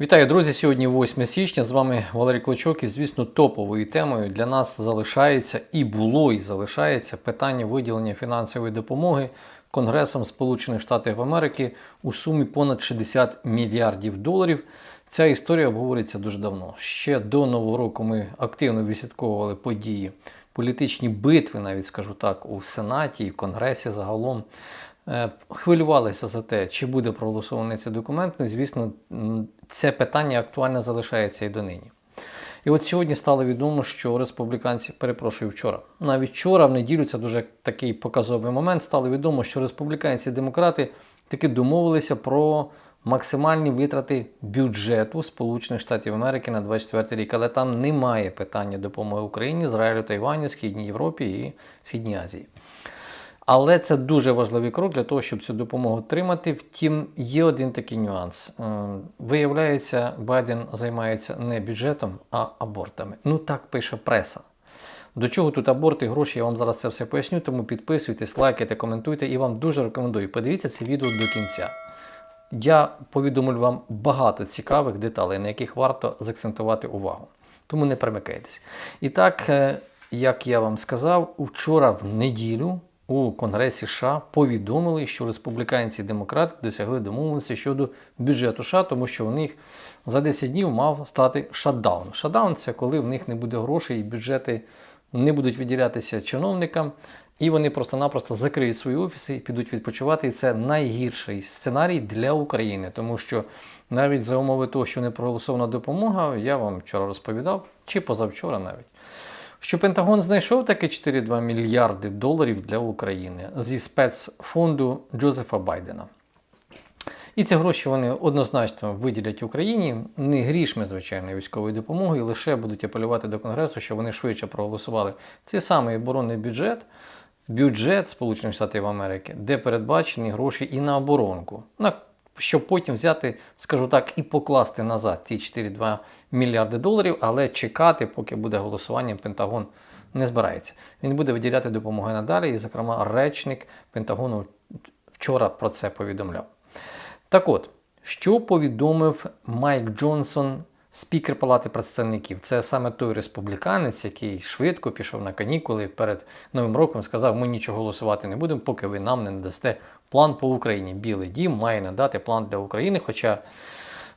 Вітаю, друзі! Сьогодні 8 січня. З вами Валерій Клочок. І, звісно, топовою темою для нас залишається і було, і залишається питання виділення фінансової допомоги Конгресом Сполучених Штатів Америки у сумі понад 60 мільярдів доларів. Ця історія обговорюється дуже давно. Ще до Нового року ми активно відслідковували події, політичні битви, навіть скажу так, у Сенаті і в Конгресі загалом. Е, Хвилювалися за те, чи буде проголосований цей документ. Ну, звісно, це питання актуальне залишається і донині. І от сьогодні стало відомо, що республіканці, перепрошую, вчора, навіть вчора, в неділю, це дуже такий показовий момент, стало відомо, що республіканці і демократи таки домовилися про максимальні витрати бюджету Сполучених Штатів Америки на 24 рік. Але там немає питання допомоги Україні, Ізраїлю, Тайваню, Східній Європі і Східній Азії. Але це дуже важливий крок для того, щоб цю допомогу отримати. Втім, є один такий нюанс. Е, Виявляється, Байден займається не бюджетом, а абортами. Ну так пише преса. До чого тут аборти, гроші, я вам зараз це все поясню, тому підписуйтесь, лайкайте, коментуйте і вам дуже рекомендую. Подивіться це відео до кінця. Я повідомлю вам багато цікавих деталей, на яких варто заакцентувати увагу. Тому не перемикайтесь. І так, е, як я вам сказав, вчора в неділю у Конгресі США повідомили, що республіканці і демократи досягли домовленості щодо бюджету США, тому що у них за 10 днів мав стати шатдаун. Шатдаун це коли в них не буде грошей і бюджети не будуть виділятися чиновникам, і вони просто-напросто закриють свої офіси і підуть відпочивати. І це найгірший сценарій для України, тому що навіть за умови того, що не проголосована допомога, я вам вчора розповідав, чи позавчора навіть що Пентагон знайшов таки 4,2 мільярди доларів для України зі спецфонду Джозефа Байдена. І ці гроші вони однозначно виділять Україні не грішми звичайної військової допомоги, лише будуть апелювати до Конгресу, щоб вони швидше проголосували цей самий оборонний бюджет, бюджет Сполучених Штатів Америки, де передбачені гроші і на оборонку. На щоб потім взяти, скажу так, і покласти назад ті 4,2 мільярди доларів, але чекати, поки буде голосування, Пентагон не збирається. Він буде виділяти допомоги надалі, і, зокрема, речник Пентагону вчора про це повідомляв. Так от, що повідомив Майк Джонсон, спікер Палати представників? Це саме той республіканець, який швидко пішов на канікули перед Новим роком, сказав: ми нічого голосувати не будемо, поки ви нам не надасте план по Україні. Білий дім має надати план для України. Хоча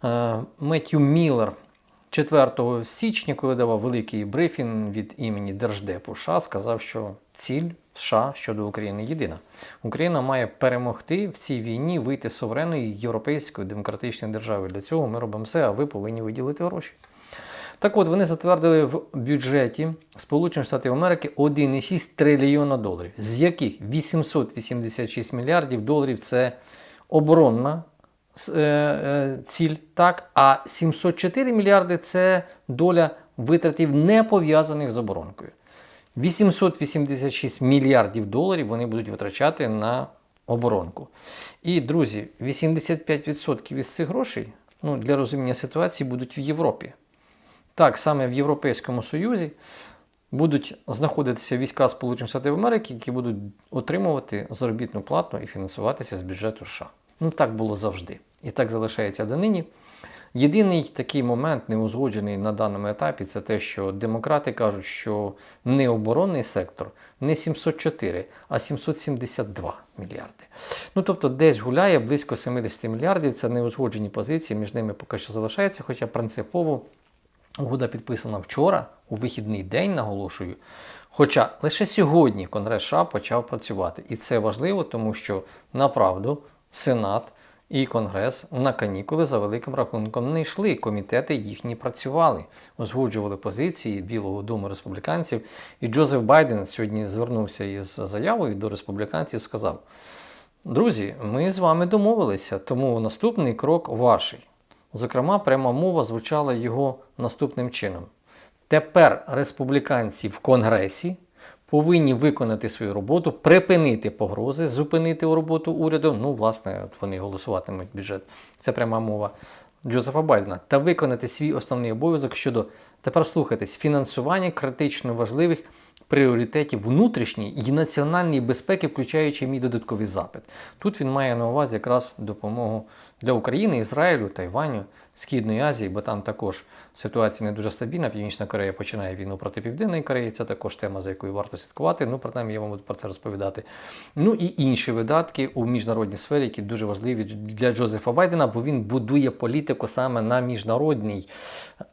е, Меттю Міллер 4 січня, коли давав великий брифінг від імені Держдепу США, сказав, що ціль США щодо України єдина. Україна має перемогти в цій війні, вийти з суверенної європейської демократичної держави. Для цього ми робимо все, а ви повинні виділити гроші. Так от вони затвердили в бюджеті Сполучених Штатів Америки 1,6 трильйона доларів, з яких 886 мільярдів доларів це оборонна е, е, ціль, так, а 704 мільярди це доля витратів не пов'язаних з оборонкою. 886 мільярдів доларів вони будуть витрачати на оборонку. І, друзі, 85% із цих грошей ну, для розуміння ситуації будуть в Європі. Так, саме в Європейському Союзі будуть знаходитися війська Сполучених Штатів Америки, які будуть отримувати заробітну плату і фінансуватися з бюджету США. Ну так було завжди. І так залишається донині. Єдиний такий момент, неузгоджений на даному етапі, це те, що демократи кажуть, що не оборонний сектор не 704, а 772 мільярди. Ну тобто, десь гуляє близько 70 мільярдів. Це неузгоджені позиції, між ними поки що залишається, хоча принципово угода підписана вчора, у вихідний день, наголошую. Хоча лише сьогодні Конгрес США почав працювати. І це важливо, тому що направду Сенат і Конгрес на канікули за великим рахунком не йшли. Комітети їхні працювали, узгоджували позиції Білого Дому республіканців. І Джозеф Байден сьогодні звернувся із заявою до республіканців сказав: Друзі, ми з вами домовилися, тому наступний крок ваший. Зокрема, пряма мова звучала його наступним чином. Тепер республіканці в Конгресі повинні виконати свою роботу, припинити погрози, зупинити роботу уряду. Ну, власне, от вони голосуватимуть бюджет. Це пряма мова Джозефа Байдена. Та виконати свій основний обов'язок щодо тепер слухайтесь, фінансування критично важливих пріоритетів внутрішньої і національної безпеки, включаючи мій додатковий запит. Тут він має на увазі якраз допомогу для України, Ізраїлю, Тайваню, Східної Азії, бо там також ситуація не дуже стабільна. Північна Корея починає війну проти Південної Кореї. Це також тема, за якою варто слідкувати. Ну, принаймні, я вам буду про це розповідати. Ну і інші видатки у міжнародній сфері, які дуже важливі для Джозефа Байдена, бо він будує політику саме на міжнародній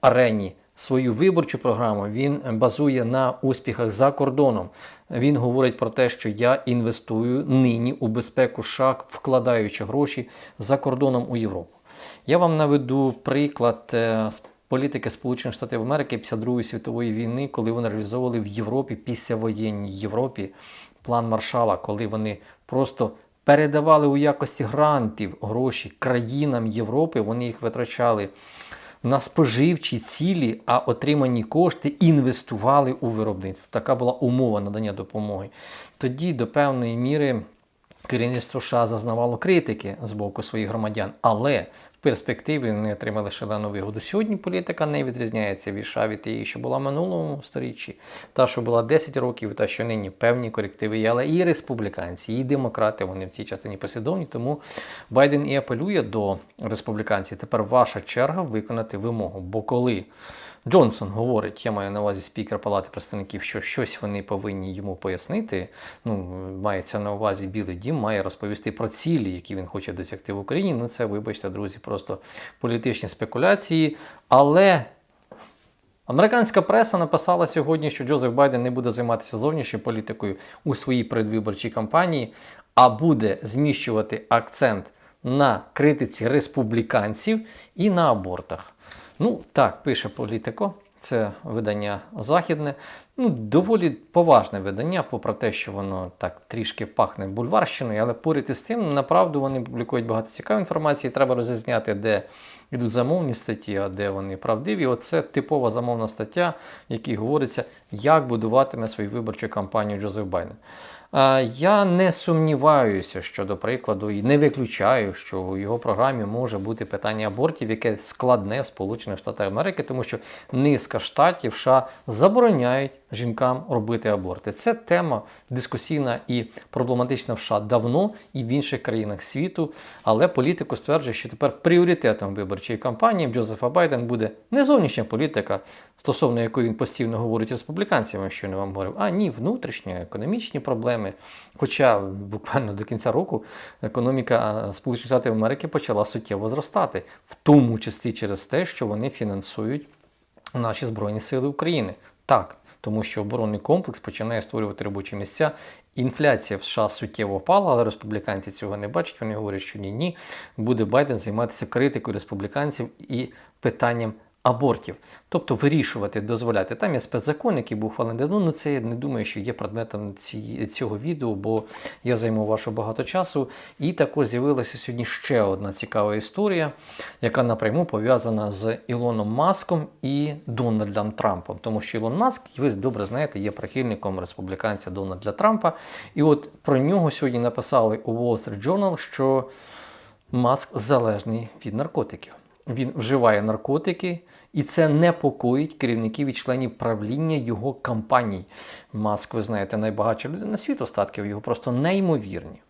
арені. Свою виборчу програму він базує на успіхах за кордоном. Він говорить про те, що я інвестую нині у безпеку США, вкладаючи гроші за кордоном у Європу. Я вам наведу приклад е, з політики Сполучених Штатів Америки після Другої світової війни, коли вони реалізовували в Європі післявоєнній Європі план Маршала, коли вони просто передавали у якості грантів гроші країнам Європи, вони їх витрачали на споживчі цілі, а отримані кошти інвестували у виробництво. Така була умова надання допомоги. Тоді до певної міри. Керівництво США зазнавало критики з боку своїх громадян, але в перспективі вони отримали шалену вигоду. Сьогодні політика не відрізняється від США від тієї, що була в минулому сторіччі, та, що була 10 років, та що нині певні корективи є. Але і республіканці, і демократи вони в цій частині послідовні. Тому Байден і апелює до республіканців. Тепер ваша черга виконати вимогу. Бо коли Джонсон говорить, я маю на увазі спікер Палати представників, що щось вони повинні йому пояснити. Ну, мається на увазі Білий Дім, має розповісти про цілі, які він хоче досягти в Україні. Ну, це, вибачте, друзі, просто політичні спекуляції. Але американська преса написала сьогодні, що Джозеф Байден не буде займатися зовнішньою політикою у своїй передвиборчій кампанії, а буде зміщувати акцент на критиці республіканців і на абортах. Ну, так, пише політико. Це видання західне, ну доволі поважне видання, попри те, що воно так трішки пахне бульварщиною, але поряд із тим, направду вони публікують багато цікавої інформації. Треба розрізняти, де йдуть замовні статті, а де вони правдиві. Оце типова замовна стаття, в якій говориться, як будуватиме свою виборчу кампанію Джозеф Байден. Я не сумніваюся, що, до прикладу, і не виключаю, що у його програмі може бути питання абортів, яке складне в Сполучених Штатах Америки, тому що низка штатів США забороняють жінкам робити аборти. Це тема дискусійна і проблематична в США давно і в інших країнах світу. Але політику стверджує, що тепер пріоритетом виборчої кампанії Джозефа Байден буде не зовнішня політика, стосовно якої він постійно говорить республіканцям, що не вам говорив, а ні, внутрішні економічні проблеми. Хоча буквально до кінця року економіка Сполучених Штатів Америки почала суттєво зростати, в тому числі через те, що вони фінансують наші Збройні Сили України. Так, тому що оборонний комплекс починає створювати робочі місця. Інфляція в США суттєво впала, але республіканці цього не бачать. Вони говорять, що ні, ні, буде Байден займатися критикою республіканців і питанням абортів, тобто вирішувати, дозволяти. Там є спецзакон, який був ухвалений давно, ну це я не думаю, що є предметом ці, цього відео, бо я займу вашу багато часу. І також з'явилася сьогодні ще одна цікава історія, яка напряму пов'язана з Ілоном Маском і Дональдом Трампом. Тому що Ілон Маск, ви добре знаєте, є прихильником республіканця Дональда Трампа. І от про нього сьогодні написали у Wall Street Journal, що Маск залежний від наркотиків. Він вживає наркотики, і це непокоїть керівників і членів правління його кампаній. Маск, ви знаєте, найбагатша людина світу, статків його просто неймовірні.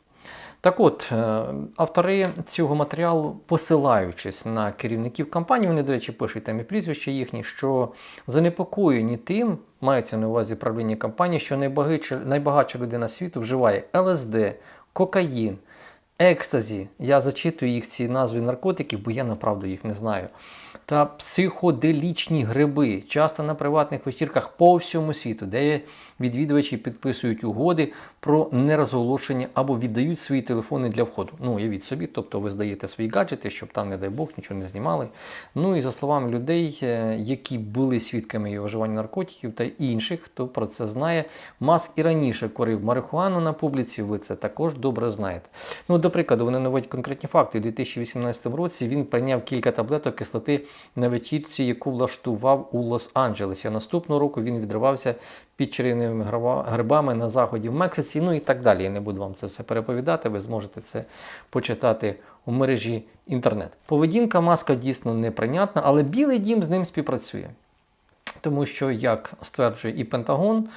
Так от, е, автори цього матеріалу, посилаючись на керівників кампанії, вони, до речі, пишуть там і прізвища їхні, що занепокоєні тим, мається на увазі правління кампанії, що найбагатша, найбагатша людина світу вживає ЛСД, кокаїн, екстазі. Я зачитую їх ці назви наркотиків, бо я направду їх не знаю та психоделічні гриби, часто на приватних вечірках по всьому світу, де відвідувачі підписують угоди про нерозголошення або віддають свої телефони для входу. Ну, уявіть собі, тобто ви здаєте свої гаджети, щоб там, не дай Бог, нічого не знімали. Ну і за словами людей, е, які були свідками вживання наркотиків та інших, хто про це знає, Маск і раніше корив марихуану на публіці, ви це також добре знаєте. Ну, до прикладу, вони наводять конкретні факти. У 2018 році він прийняв кілька таблеток кислоти на вечірці, яку влаштував у Лос-Анджелесі. Наступного року він відривався під чарівними грибами на заході в Мексиці, ну і так далі. Я не буду вам це все переповідати, ви зможете це почитати у мережі інтернет. Поведінка маска дійсно неприйнятна, але Білий дім з ним співпрацює. Тому що, як стверджує і Пентагон,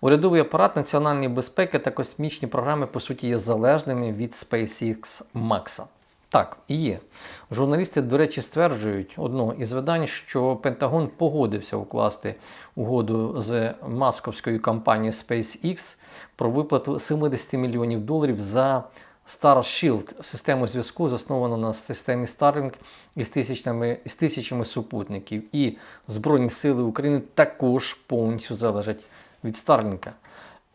урядовий апарат національної безпеки та космічні програми по суті є залежними від SpaceX Max. Так, і є. Журналісти, до речі, стверджують одного із видань, що Пентагон погодився укласти угоду з масковською компанією SpaceX про виплату 70 мільйонів доларів за Starshield – систему зв'язку, засновану на системі Starlink із тисячами, із тисячами супутників. І Збройні сили України також повністю залежать від Старлінка.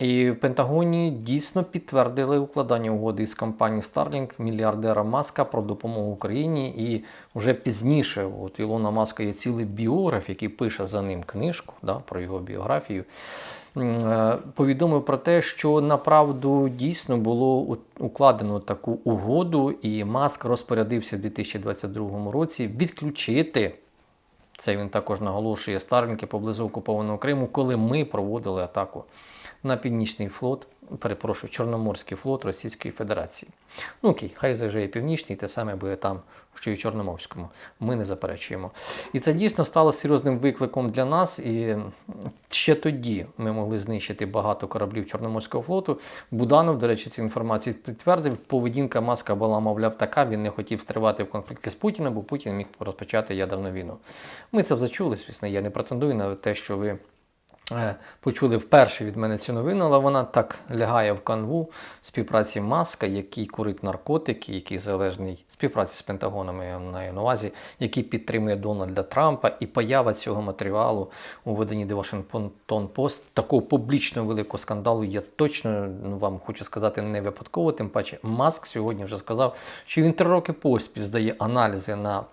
І в Пентагоні дійсно підтвердили укладання угоди із компанією Starlink мільярдера Маска про допомогу Україні. І вже пізніше от Ілона Маска є цілий біограф, який пише за ним книжку да, про його біографію. е, Повідомив про те, що направду дійсно було укладено таку угоду, і Маск розпорядився в 2022 році відключити це він також наголошує Старлінки поблизу окупованого Криму, коли ми проводили атаку на Північний флот, перепрошую, Чорноморський флот Російської Федерації. Ну окей, хай заїжджає північний, те саме буде там, що і Чорноморському. Ми не заперечуємо. І це дійсно стало серйозним викликом для нас. І ще тоді ми могли знищити багато кораблів Чорноморського флоту. Буданов, до речі, цю інформацію підтвердив. Поведінка маска була, мовляв, така. Він не хотів стривати в конфлікті з Путіним, бо Путін міг розпочати ядерну війну. Ми це зачули, звісно. Я не претендую на те, що ви. Е, Почули вперше від мене цю новину, але вона так лягає в канву співпраці Маска, який курить наркотики, який залежний співпраці з Пентагоном, я маю на увазі, який підтримує Дональда Трампа, і поява цього матеріалу у виданні The Washington Post, такого публічного великого скандалу, я точно ну, вам хочу сказати не випадково. Тим паче, Маск сьогодні вже сказав, що він три роки поспіль здає аналізи на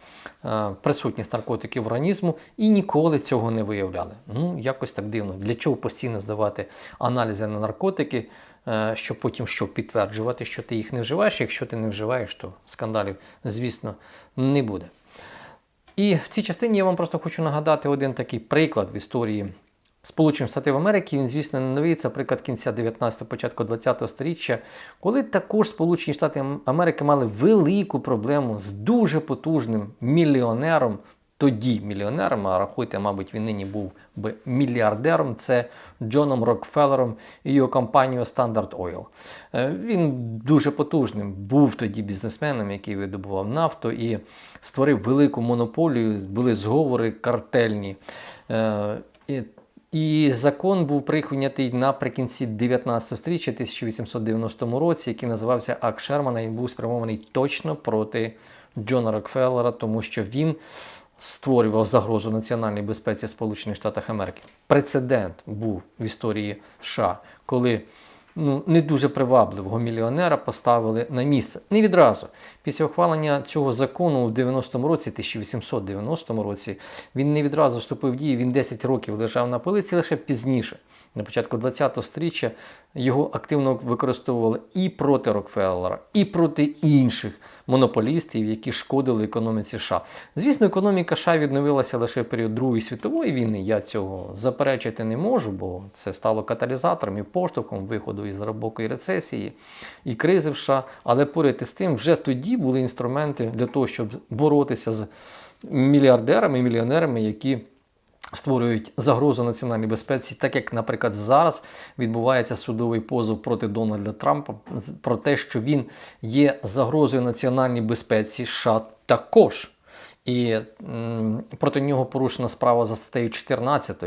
е, присутність наркотиків організму і ніколи цього не виявляли. Ну, якось так дивно. Для чого постійно здавати аналізи на наркотики, е, щоб потім що підтверджувати, що ти їх не вживаєш. Якщо ти не вживаєш, то скандалів, звісно, не буде. І в цій частині я вам просто хочу нагадати один такий приклад в історії Сполучених Штатів Америки. Він, звісно, не новий. Це приклад кінця 19-го, початку 20-го століття, коли також Сполучені Штати Америки мали велику проблему з дуже потужним мільйонером. Тоді мільйонером, а рахуйте, мабуть, він нині був би мільярдером. Це Джоном Рокфеллером і його компанією Standard Oil. Е, Він дуже потужним був тоді бізнесменом, який видобував нафту і створив велику монополію. Були зговори картельні. Е, І закон був прийнятий наприкінці 19 століття, 1890 році, який називався Акт Шермана і був спрямований точно проти Джона Рокфеллера, тому що він створював загрозу національній безпеці Сполучених Штатів Америки. Прецедент був в історії США, коли ну, не дуже привабливого мільйонера поставили на місце. Не відразу. Після ухвалення цього закону в 90-му році, 1890 році, він не відразу вступив в дію, він 10 років лежав на полиці, лише пізніше. На початку 20-го сторіччя його активно використовували і проти Рокфеллера, і проти інших монополістів, які шкодили економіці США. Звісно, економіка США відновилася лише в період Другої світової війни. Я цього заперечити не можу, бо це стало каталізатором і поштовхом виходу із глибокої рецесії і кризи в США. Але поряд із тим, вже тоді були інструменти для того, щоб боротися з мільярдерами і мільйонерами, які створюють загрозу національній безпеці, так як, наприклад, зараз відбувається судовий позов проти Дональда Трампа про те, що він є загрозою національній безпеці США також. І проти нього порушена справа за статтею 14,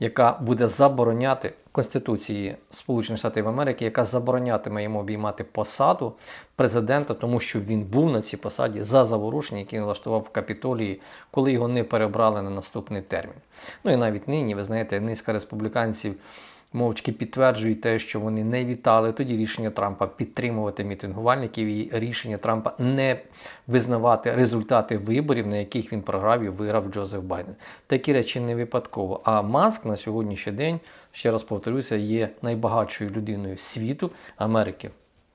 яка буде забороняти Конституції Сполучених Штатів Америки, яка заборонятиме йому обіймати посаду президента, тому що він був на цій посаді за заворушення, які він влаштував в Капітолії, коли його не перебрали на наступний термін. Ну і навіть нині, ви знаєте, низка республіканців мовчки підтверджують те, що вони не вітали тоді рішення Трампа підтримувати мітингувальників і рішення Трампа не визнавати результати виборів, на яких він програв і виграв Джозеф Байден. Такі речі не випадково. А Маск на сьогоднішній день, ще раз повторюся, є найбагатшою людиною світу Америки.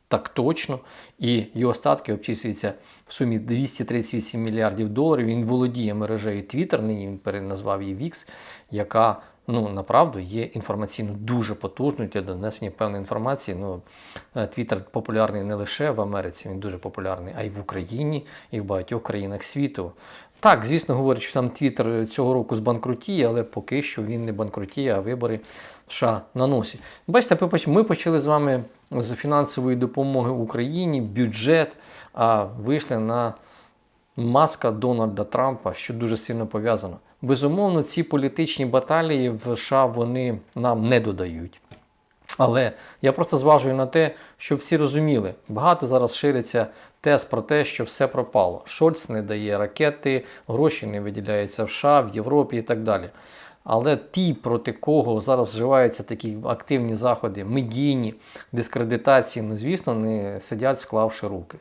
Так точно, і його статки обчислюються в сумі 238 мільярдів доларів. Він володіє мережею Twitter, нині він переназвав її VIX, яка ну направду є інформаційно дуже потужною для донесення певної інформації. Ну, Твіттер популярний не лише в Америці, він дуже популярний, а й в Україні, і в багатьох країнах світу. Так, звісно, говорять, що там Твіттер цього року збанкрутіє, але поки що він не банкрутіє, а вибори в США на носі. Бачите, ми почали з вами з фінансової допомоги Україні, бюджет, а вийшли на маска Дональда Трампа, що дуже сильно пов'язано. Безумовно, ці політичні баталії в США вони нам не додають. Але я просто зважую на те, щоб всі розуміли, багато зараз шириться тез про те, що все пропало. Шольц не дає ракети, гроші не виділяються в США, в Європі і так далі. Але ті, проти кого зараз вживаються такі активні заходи, медійні, дискредитації, ну звісно, не сидять, склавши руки.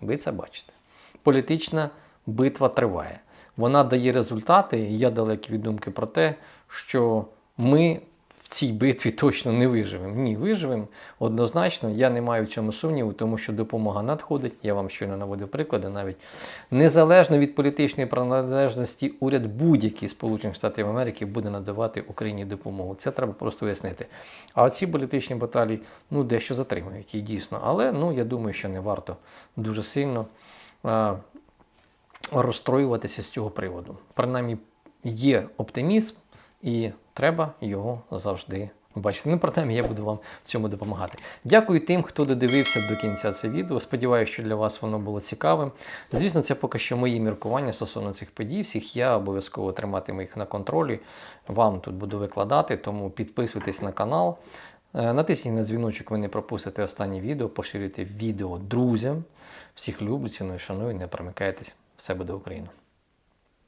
Ви це бачите. Політична битва триває. Вона дає результати, і я далекий від думки про те, що ми в цій битві точно не виживемо. Ні, виживемо однозначно. Я не маю в цьому сумніву, тому що допомога надходить. Я вам щойно наводив приклади навіть незалежно від політичної приналежності, уряд будь-який Сполучених Штатів Америки буде надавати Україні допомогу. Це треба просто вияснити. А ці політичні баталії ну дещо затримують і дійсно. Але ну я думаю, що не варто дуже сильно. Розстроюватися з цього приводу. Принаймні є оптимізм, і треба його завжди бачити. Ну, принаймні, я буду вам в цьому допомагати. Дякую тим, хто додивився до кінця це відео. Сподіваюся, що для вас воно було цікавим. Звісно, це поки що мої міркування стосовно цих подій. Всіх я обов'язково триматиму їх на контролі. Вам тут буду викладати, тому підписуйтесь на канал. Е, Натисніть на дзвіночок, ви не пропустите останнє відео, поширюйте відео друзям. Всіх люблю, ціную, шаную, не перемикайтесь. Все буде Україна!